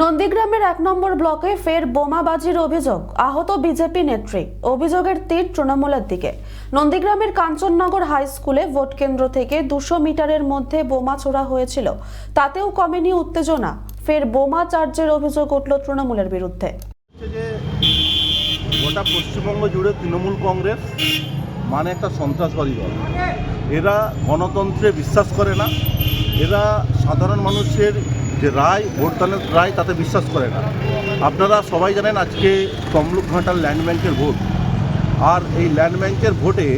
নন্দীগ্রামের এক নম্বর ব্লকে ফের বোমাবাজির অভিযোগ। আহত বিজেপি নেত্রী। অভিযোগের তীর তৃণমূলের দিকে। নন্দীগ্রামের কাঞ্চননগর হাই স্কুলে ভোট কেন্দ্র থেকে দুশো মিটারের মধ্যে বোমা ছোড়া হয়েছিল। তাতেও কমেনি উত্তেজনা। ফের বোমা চার্জের অভিযোগ উঠল তৃণমূলের বিরুদ্ধে। গোটা পশ্চিমবঙ্গ জুড়ে তৃণমূল কংগ্রেস মানে একটা সন্ত্রাসবাদী দল। এরা গণতন্ত্রে বিশ্বাস করে না। এরা সাধারণ মানুষের যে রায়, ভোটদানের রায় তাতে বিশ্বাস করে না। আপনারা সবাই জানেন আজকে তমলুক ঘাটার ল্যান্ড ব্যাংকের ভোট। আর এই ল্যান্ড ব্যাংকের ভোটে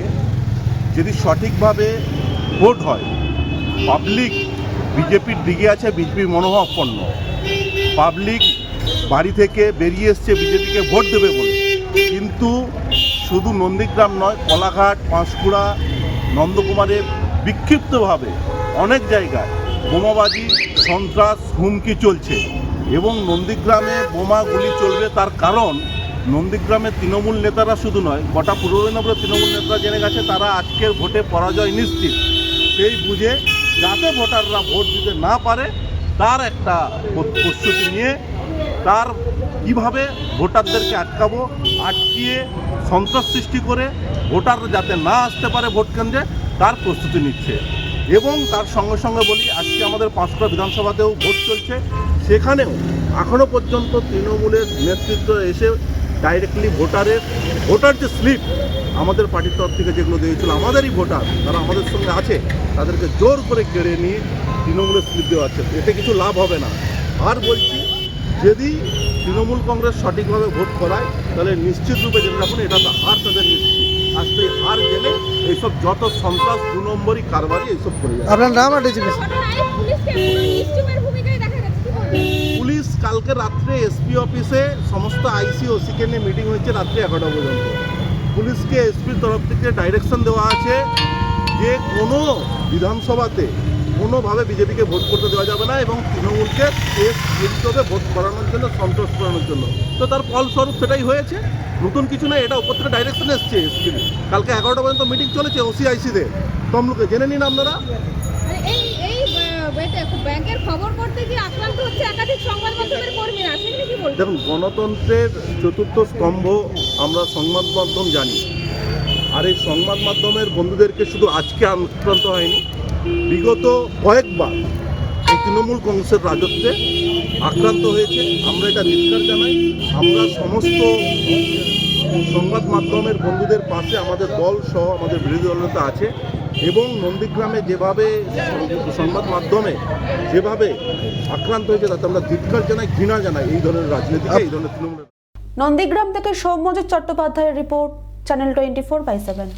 যদি সঠিকভাবে ভোট হয়, পাবলিক, বিজেপির দিকে আছে বিজেপির মনোভাবপন্ন পাবলিক বাড়ি থেকে বেরিয়ে এসছে বিজেপিকে ভোট দেবে বলে। কিন্তু শুধু নন্দীগ্রাম নয়, কলাঘাট, পাঁশকুড়া, নন্দকুমারে বিক্ষিপ্তভাবে অনেক জায়গায় বোমাবাজি, সন্ত্রাস, হুমকি চলছে। এবং নন্দীগ্রামে বোমা গুলি চলবে তার কারণ নন্দীগ্রামের তৃণমূল নেতারা শুধু নয়, গোটা পূর্ব মেদিনীপুরের তৃণমূল নেতারা জেনে গেছে, তারা আজকের ভোটে পরাজয় নিশ্চিত। সেই বুঝে যাতে ভোটাররা ভোট দিতে না পারে, তার একটা প্রস্তুতি নিয়ে তার কীভাবে ভোটারদেরকে আটকাবো, আটকিয়ে সন্ত্রাস সৃষ্টি করে ভোটার যাতে না আসতে পারে ভোট কেন্দ্রে, তার প্রস্তুতি নিচ্ছে। এবং তার সঙ্গে সঙ্গে বলি, আজকে আমাদের পাঁচটা বিধানসভাতেও ভোট চলছে। সেখানেও এখনও পর্যন্ত তৃণমূলের নেতৃত্ব এসে ডাইরেক্টলি ভোটারের, ভোটার যে স্লিপ আমাদের পার্টির তরফ থেকে যেগুলো দিয়েছিল, আমাদেরই ভোটার তারা আমাদের সঙ্গে আছে, তাদেরকে জোর করে কেড়ে নিয়ে তৃণমূলের স্লিপ দেওয়া হচ্ছে। এতে কিছু লাভ হবে না। আর বলছি, যদি তৃণমূল কংগ্রেস সঠিকভাবে ভোট করায়, তাহলে নিশ্চিত রূপে জেনে রাখুন, এটা তো হার তাদের নিশ্চিত আজকে এই হার গেলে এইসব যত সন্ত্রাস দু নম্বরই কারবারই এইসব করে যায় আপনার নাম আর পুলিশ কালকে রাত্রে এসপি অফিসে সমস্ত আইসি ওসিকে নিয়ে মিটিং হয়েছে রাত্রে এগারোটা পর্যন্ত। পুলিশকে এসপির তরফ থেকে ডাইরেকশন দেওয়া আছে যে কোনো বিধানসভাতে কোনোভাবে বিজেপিকে ভোট করতে দেওয়া যাবে না এবং তৃণমূলকে শেষ পর্যন্ত ভোট করানোর জন্য সন্তোষ করানোর জন্য। তো তার ফলস্বরূপ সেটাই হয়েছে। নতুন কিছু না এটা উপর থেকে ডাইরেকশন এসছে কালকে এগারোটা পর্যন্ত মিটিং চলেছে ওসিআইসিদের তমলুকে জেনে নিন আপনারা। ব্যাংকের খবর করতে গিয়ে আক্রান্ত হচ্ছে একাধিক সংবাদ মাধ্যমের কর্মীরা। সেখানে কি বলবেন? দেখুন গণতন্ত্রের চতুর্থ স্তম্ভ আমরা সংবাদ মাধ্যম জানি। আর এই সংবাদ মাধ্যমের বন্ধুদেরকে শুধু আজকে আক্রান্ত হয়নি, বিগত কয়েকবার এই তৃণমূল কংগ্রেসের রাজত্বে আক্রান্ত হয়েছে। আমরা এটা ধিক্কার জানাই। আমরা সমস্ত সংবাদ মাধ্যমের বন্ধুদের পাশে আমাদের দল সহ আমাদের বিরোধী দলনেতা আছে এবং নন্দীগ্রামে যেভাবে সংবাদ মাধ্যমে যেভাবে আক্রান্ত হয়েছে, তাতে আমরা ধিক্কার জানাই, ঘৃণা জানাই এই ধরনের রাজনীতিকে, এই ধরনের তৃণমূলের নন্দীগ্রাম থেকে সৌম্যজিৎ চট্টোপাধ্যায়ের report channel twenty four by seven